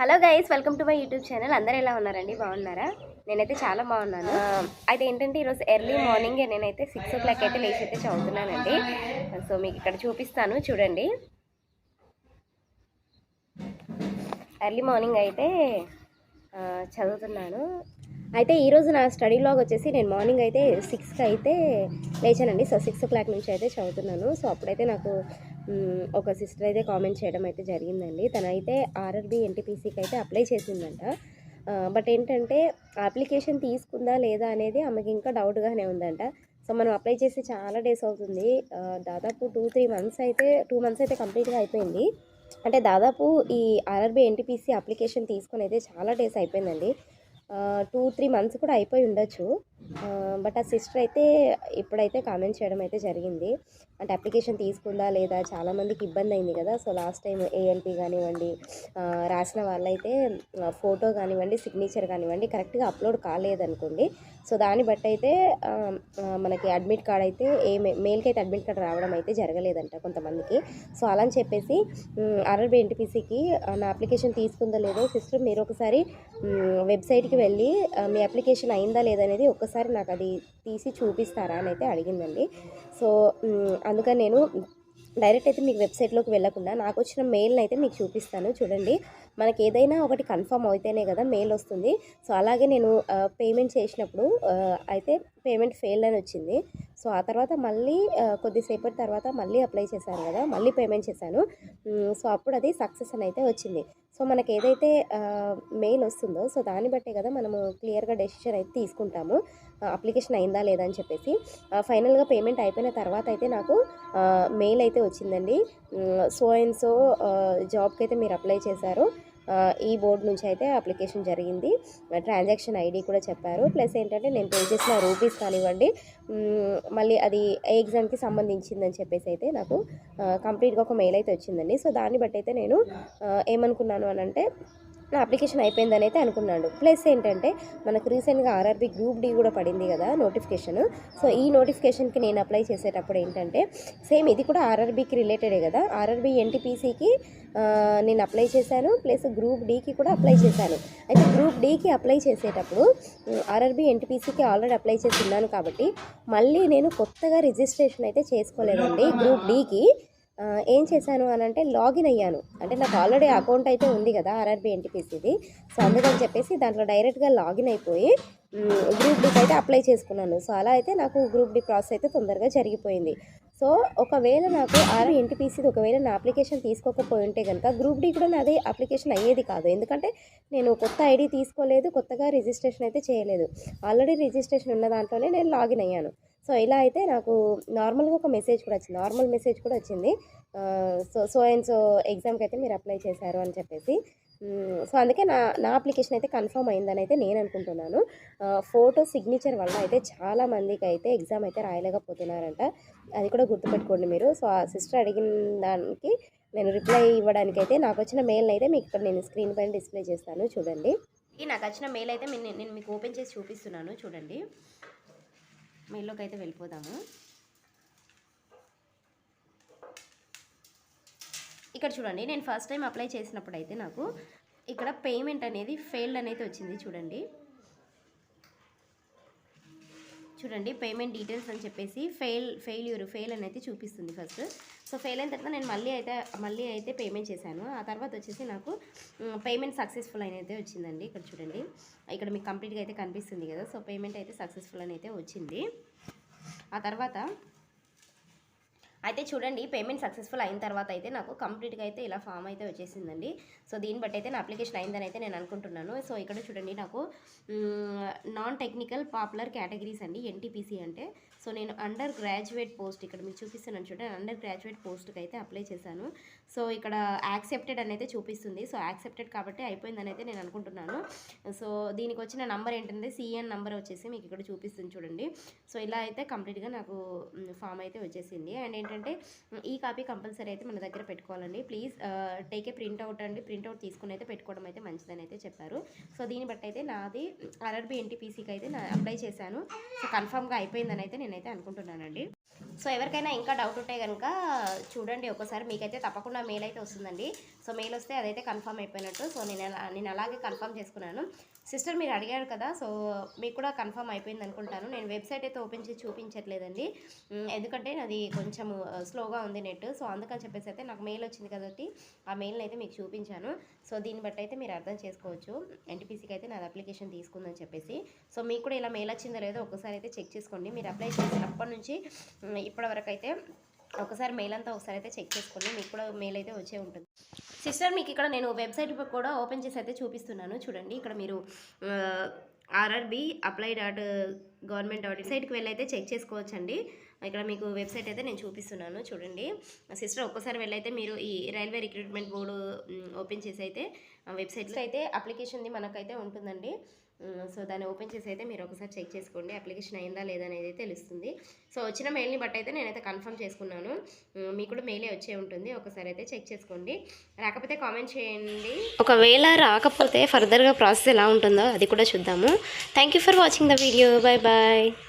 Hello guys welcome to my YouTube channel. అందరూ ఎలా ఉన్నారండి? బాగున్నారా? నేనైతే చాలా బాగున్నాను. అయితే ఏంటంటే ఈరోజు ఎర్లీ మార్నింగే నేనైతే సిక్స్ ఓ క్లాక్ అయితే లేచి అయితే చదువుతున్నానండి. సో మీకు ఇక్కడ చూపిస్తాను. చూడండి. ఎర్లీ మార్నింగ్ అయితే చదువుతున్నాను. అయితే ఈరోజు నా స్టడీ లాగ్ వచ్చేసి నేను మార్నింగ్ అయితే సిక్స్కి అయితే లేచానండి. సో సిక్స్ ఓ క్లాక్ నుంచి అయితే చదువుతున్నాను. సో అప్పుడైతే నాకు ఒక సిస్టర్ అయితే కామెంట్ చేయడం అయితే జరిగిందండి. తనైతే ఆర్ఆర్బి ఎన్టీపీసీకి అయితే అప్లై చేసిందంట. బట్ ఏంటంటే అప్లికేషన్ తీసుకుందా లేదా అనేది ఆమెకి ఇంకా డౌట్గానే ఉందంట. సో మనం అప్లై చేసి చాలా డేస్ అవుతుంది. దాదాపు టూ త్రీ మంత్స్ అయితే టూ మంత్స్ అయితే కంప్లీట్గా అయిపోయింది. అంటే దాదాపు ఈ ఆర్ఆర్బి ఎన్టీపీసీ అప్లికేషన్ తీసుకొని అయితే చాలా డేస్ అయిపోయిందండి. టూ త్రీ మంత్స్ కూడా అయిపోయి ఉండొచ్చు. బట్ ఆ సిస్టర్ అయితే ఇప్పుడైతే కామెంట్ చేయడం అయితే జరిగింది. అంటే అప్లికేషన్ తీసుకుందా లేదా చాలామందికి ఇబ్బంది అయింది కదా. సో లాస్ట్ టైం ఏఎల్పి కానివ్వండి రాసిన వాళ్ళైతే ఫోటో కానివ్వండి సిగ్నేచర్ కానివ్వండి కరెక్ట్గా అప్లోడ్ కాలేదనుకోండి. సో దాన్ని బట్టి అయితే మనకి అడ్మిట్ కార్డ్ అయితే ఏ మెయిల్కి అయితే అడ్మిట్ కార్డ్ రావడం అయితే జరగలేదంట కొంతమందికి. సో అలా అని చెప్పేసి ఆర్ఆర్బి ఎన్టీపీసీకి నా అప్లికేషన్ తీసుకుందో లేదో సిస్టర్ మీరు ఒకసారి వెబ్సైట్కి వెళ్ళి మీ అప్లికేషన్ అయిందా లేదా అనేది ఒక్కసారి నాకు అది తీసి చూపిస్తారా అని అయితే అడిగిందండి. సో అందుకని నేను డైరెక్ట్ అయితే మీకు వెబ్సైట్లోకి వెళ్ళకుండా నాకు వచ్చిన మెయిల్ని అయితే మీకు చూపిస్తాను. చూడండి. మనకి ఏదైనా ఒకటి కన్ఫర్మ్ అయితేనే కదా మెయిల్ వస్తుంది. సో అలాగే నేను పేమెంట్ చేసినప్పుడు అయితే పేమెంట్ ఫెయిల్ అని వచ్చింది. సో ఆ తర్వాత మళ్ళీ కొద్దిసేపటి తర్వాత మళ్ళీ అప్లై చేశాను కదా మళ్ళీ పేమెంట్ చేశాను. సో అప్పుడు అది సక్సెస్ అని అయితే వచ్చింది. సో మనకి ఏదైతే మెయిల్ వస్తుందో సో దాన్ని బట్టే కదా మనము క్లియర్గా డెసిషన్ అయితే తీసుకుంటాము. అప్లికేషన్ అయిందా లేదా అని చెప్పేసి. ఫైనల్గా పేమెంట్ అయిపోయిన తర్వాత అయితే నాకు మెయిల్ అయితే వచ్చిందండి. సో అండ్ సో జాబ్కి అయితే మీరు అప్లై చేశారు. ఈ బోర్డు నుంచి అయితే అప్లికేషన్ జరిగింది. ట్రాన్సాక్షన్ ఐడి కూడా చెప్పారు. ప్లస్ ఏంటంటే నేను పే చేసిన రూపీస్ కానివ్వండి మళ్ళీ అది ఎగ్జామ్కి సంబంధించిందని చెప్పేసి అయితే నాకు కంప్లీట్గా ఒక మెయిల్ అయితే వచ్చిందండి. సో దాన్ని బట్టి అయితే నేను ఏమనుకున్నాను అని అంటే నా అప్లికేషన్ అయిపోయిందని అయితే అనుకున్నాను ప్లస్ ఏంటంటే మనకు రీసెంట్గా ఆర్ఆర్బి గ్రూప్ డి కూడా పడింది కదా నోటిఫికేషన్. సో ఈ నోటిఫికేషన్కి నేను అప్లై చేసేటప్పుడు ఏంటంటే సేమ్ ఇది కూడా ఆర్ఆర్బీకి రిలేటెడే కదా. ఆర్ఆర్బి ఎన్టీపీసీకి నేను అప్లై చేశాను. ప్లస్ గ్రూప్ డీకి కూడా అప్లై చేశాను. అయితే గ్రూప్ డీకి అప్లై చేసేటప్పుడు ఆర్ఆర్బి ఎన్టీపీసీకి ఆల్రెడీ అప్లై చేసి ఉన్నాను కాబట్టి మళ్ళీ నేను కొత్తగా రిజిస్ట్రేషన్ అయితే చేసుకోలేదండి గ్రూప్ డీకి. ఏం చేశాను అని అంటే లాగిన్ అయ్యాను. అంటే నాకు ఆల్రెడీ అకౌంట్ అయితే ఉంది కదా ఆర్ఆర్బి ఎన్టీపీసీది. సో అందుకని చెప్పేసి దాంట్లో డైరెక్ట్గా లాగిన్ అయిపోయి గ్రూప్ డికి అయితే అప్లై చేసుకున్నాను. సో అలా అయితే నాకు గ్రూప్ డి ప్రాసెస్ అయితే తొందరగా జరిగిపోయింది. సో ఒకవేళ నాకు ఆర్ ఎన్టీపీసీది ఒకవేళ నా అప్లికేషన్ తీసుకోకపోయి ఉంటే కనుక గ్రూప్ డి కూడా నాది అప్లికేషన్ అయ్యేది కాదు. ఎందుకంటే నేను కొత్త ఐడి తీసుకోలేదు కొత్తగా రిజిస్ట్రేషన్ అయితే చేయలేదు. ఆల్రెడీ రిజిస్ట్రేషన్ ఉన్న దాంట్లోనే నేను లాగిన్ అయ్యాను. సో ఇలా అయితే నాకు నార్మల్గా ఒక మెసేజ్ కూడా వచ్చింది. నార్మల్ మెసేజ్ కూడా వచ్చింది. సో సో అండ్ సో ఎగ్జామ్కి అయితే మీరు అప్లై చేశారు అని చెప్పేసి. సో అందుకే నా నా అప్లికేషన్ అయితే కన్ఫర్మ్ అయిందని అయితే నేను అనుకుంటున్నాను. ఫోటో సిగ్నేచర్ వల్ల అయితే చాలా మందికి అయితే ఎగ్జామ్ అయితే రాయలేకపోతున్నారంట. అది కూడా గుర్తుపెట్టుకోండి మీరు. సో ఆ సిస్టర్ అడిగిన దానికి నేను రిప్లై ఇవ్వడానికి అయితే నాకు వచ్చిన మెయిల్ని అయితే మీకు ఇక్కడ నేను స్క్రీన్ పైన డిస్ప్లే చేస్తాను. చూడండి. ఈ నాకు వచ్చిన మెయిల్ అయితే నేను మీకు ఓపెన్ చేసి చూపిస్తున్నాను. చూడండి. మెయిల్లోకి అయితే వెళ్ళిపోదాము. ఇక్కడ చూడండి నేను ఫస్ట్ టైం అప్లై చేసినప్పుడు అయితే నాకు ఇక్కడ పేమెంట్ అనేది ఫెయిల్డ్ అనేది వచ్చింది చూడండి. చూడండి పేమెంట్ డీటెయిల్స్ అని చెప్పేసి ఫెయిల్ ఫెయిల్యూర్ ఫెయిల్ అని అయితే చూపిస్తుంది ఫస్ట్ సో ఫెయిల్ అయిన తర్వాత నేను మళ్ళీ అయితే మళ్ళీ అయితే పేమెంట్ చేశాను. ఆ తర్వాత వచ్చేసి నాకు పేమెంట్ సక్సెస్ఫుల్ అని అయితే వచ్చిందండి ఇక్కడ చూడండి. ఇక్కడ మీకు కంప్లీట్గా అయితే కనిపిస్తుంది కదా. సో పేమెంట్ అయితే సక్సెస్ఫుల్ అని అయితే వచ్చింది. ఆ తర్వాత అయితే చూడండి పేమెంట్ సక్సెస్ఫుల్ అయిన తర్వాత అయితే నాకు కంప్లీట్గా అయితే ఇలా ఫామ్ అయితే వచ్చేసిందండి. సో దీన్ని బట్టి అయితే నా అప్లికేషన్ అయిందని అయితే నేను అనుకుంటున్నాను. సో ఇక్కడ చూడండి నాకు నాన్ టెక్నికల్ పాపులర్ కేటగిరీస్ అండి ఎన్టీపీసీ అంటే. సో నేను అండర్ గ్రాడ్యుయేట్ పోస్ట్ ఇక్కడ మీకు చూపిస్తున్నాను చూడండి అండర్ గ్రాడ్యుయేట్ పోస్ట్కి అయితే అప్లై చేశాను. సో ఇక్కడ యాక్సెప్టెడ్ అని అయితే చూపిస్తుంది. సో యాక్సెప్టెడ్ కాబట్టి అయిపోయిందని అయితే నేను అనుకుంటున్నాను. సో దీనికి వచ్చిన నంబర్ ఏంటంటే సిఎన్ నంబర్ వచ్చేసి మీకు ఇక్కడ చూపిస్తుంది చూడండి. సో ఇలా అయితే కంప్లీట్గా నాకు ఫామ్ అయితే వచ్చేసింది. అండ్ ఏంటంటే ఈ కాపీ కంపల్సరీ అయితే మన దగ్గర పెట్టుకోవాలండి. Please take printout print out అండి. ప్రింట్అవుట్ తీసుకుని అయితే పెట్టుకోవడం అయితే మంచిదని అయితే చెప్పారు. సో దీన్ని బట్టి అయితే నాది ఆర్ఆర్బి ఎన్టీపీసీకి అయితే నా అప్లై చేశాను. సో కన్ఫామ్గా అయిపోయిందని అయితే నేనైతే అనుకుంటున్నానండి. సో ఎవరికైనా ఇంకా డౌట్ ఉంటే కనుక చూడండి ఒకసారి. మీకైతే తప్పకుండా మెయిల్ అయితే వస్తుందండి. సో మెయిల్ వస్తే అదైతే కన్ఫర్మ్ అయిపోయినట్టు. సో నేను అలా నేను అలాగే కన్ఫర్మ్ చేసుకున్నాను. సిస్టర్ మీరు అడిగారు కదా సో మీకు కూడా కన్ఫర్మ్ అయిపోయింది అనుకుంటాను. నేను వెబ్సైట్ అయితే ఓపెన్ చేసి చూపించట్లేదండి. ఎందుకంటే నాది కొంచెం స్లోగా ఉంది నెట్ సో అందుకని చెప్పేసి అయితే నాకు మెయిల్ వచ్చింది కాబట్టి ఆ మెయిల్ని అయితే మీకు చూపించాను. సో దీన్ని బట్టి అయితే మీరు అర్థం చేసుకోవచ్చు. ఎన్టీపీసీకి అయితే నాది అప్లికేషన్ తీసుకుందని చెప్పేసి. సో మీకు కూడా ఇలా మెయిల్ వచ్చిందో లేదో ఒకసారి అయితే చెక్ చేసుకోండి. మీరు అప్లై చేసినప్పటి నుంచి ఇప్పటివరకు ఇప్పటి వరకు అయితే ఒకసారి మెయిల్ అంతా ఒకసారి అయితే చెక్ చేసుకోండి. మీకు కూడా మెయిల్ అయితే వచ్చే ఉంటుంది. సిస్టర్ మీకు ఇక్కడ నేను వెబ్సైట్ కూడా ఓపెన్ చేసి అయితే చూపిస్తున్నాను. చూడండి ఇక్కడ మీరు RRB apply dot government dot సైట్కి వెళ్ళి అయితే చెక్ చేసుకోవచ్చండి. ఇక్కడ మీకు వెబ్సైట్ అయితే నేను చూపిస్తున్నాను చూడండి. సిస్టర్ ఒక్కసారి వెళ్ళైతే మీరు ఈ రైల్వే రిక్రూట్మెంట్ బోర్డు ఓపెన్ చేసి అయితే వెబ్సైట్లో అయితే అప్లికేషన్ది మనకైతే ఉంటుందండి. సో దాన్ని ఓపెన్ చేసి అయితే మీరు ఒకసారి చెక్ చేసుకోండి అప్లికేషన్ అయిందా లేదా అనేది తెలుస్తుంది. సో వచ్చిన మెయిల్ని బట్టి అయితే నేనైతే కన్ఫర్మ్ చేసుకున్నాను. మీకు కూడా మెయిలే వచ్చే ఉంటుంది ఒకసారి అయితే చెక్ చేసుకోండి. రాకపోతే కామెంట్ చేయండి. ఒకవేళ రాకపోతే ఫర్దర్గా ప్రాసెస్ ఎలా ఉంటుందో అది కూడా చూద్దాము. Thank you for watching the video bye bye